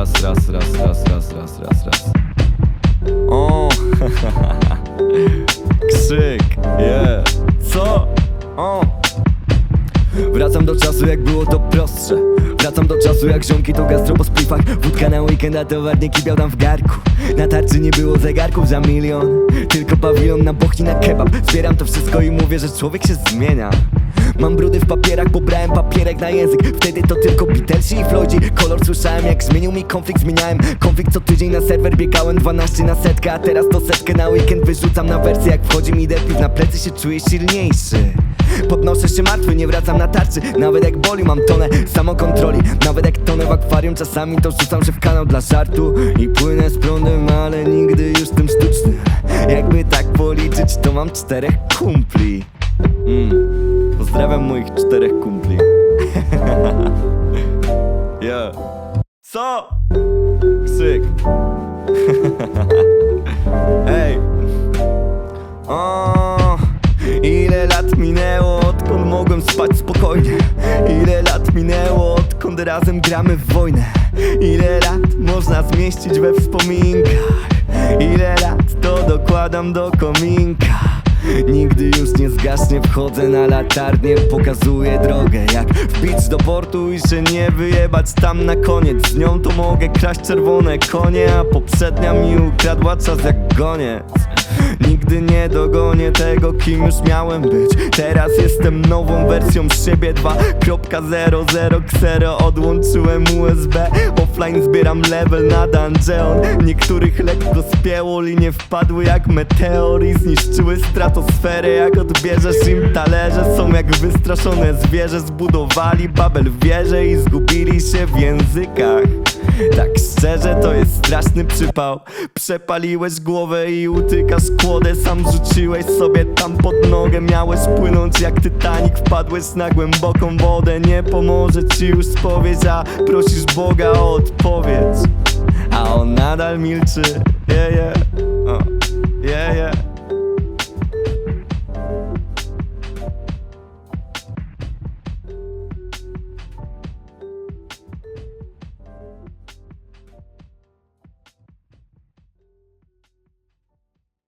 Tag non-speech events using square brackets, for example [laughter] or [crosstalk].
raz, raz, raz, raz, raz, raz, raz, raz. O, [laughs] krzyk, yeah. Co? O. Wracam do czasu, jak było to prostsze Wracam do czasu jak ziomki to gastro po splifach Wódka na weekend, a towarnie kipiał tam w garku. Na tarczy nie było zegarków za milion. Tylko pawilon na bochni na kebab. Zbieram to wszystko i mówię, że człowiek się zmienia. Mam brudy w papierach, bo brałem papierek na język. Wtedy to tylko Beatlesi i Floydzi. Kolor słyszałem jak zmienił mi konflikt Zmieniałem. Konflikt co tydzień na serwer Biegałem 12 na setkę, a teraz to setkę na weekend Wyrzucam na wersję jak wchodzi mi depiw Na plecy się czuję silniejszy Podnoszę się martwy, nie wracam na tarczy. Nawet jak boli mam tonę samokontroli. Nawet jak tonę w akwarium Czasami to rzucam się w kanał dla żartu. I płynę z prądem, ale nigdy już tym sztucznym Jakby tak policzyć to mam czterech kumpli. Mm. Pozdrawiam moich czterech kumpli. [laughs] Ja. Co? Ksyk [laughs] Ej spokojnie. Ile lat minęło, odkąd razem gramy w wojnę? Ile lat można zmieścić we wspominkach? Ile lat to dokładam do kominka? Nigdy już nie zgaśnie, wchodzę na latarnię Pokazuję drogę, jak wbić do portu I się nie wyjebać tam na koniec. Z nią to mogę kraść czerwone konie A poprzednia mi ukradła czas jak goniec Nigdy nie dogonię tego, kim już miałem być. Teraz jestem nową wersją siebie. 2.00 ksero Odłączyłem USB Offline zbieram level na dungeon Niektórych lekko spięło Linie wpadły jak meteor I zniszczyły stratosferę Jak odbierzesz im talerze. Są jak wystraszone zwierzę. Zbudowali Babel wieżę I zgubili się w językach. Tak szczerze to jest straszny przypał. Przepaliłeś głowę i utykasz kłodę Sam rzuciłeś sobie tam pod nogę. Miałeś płynąć jak Titanic Wpadłeś na głęboką wodę. Nie pomoże ci już spowiedź A prosisz Boga o odpowiedź. A on nadal milczy.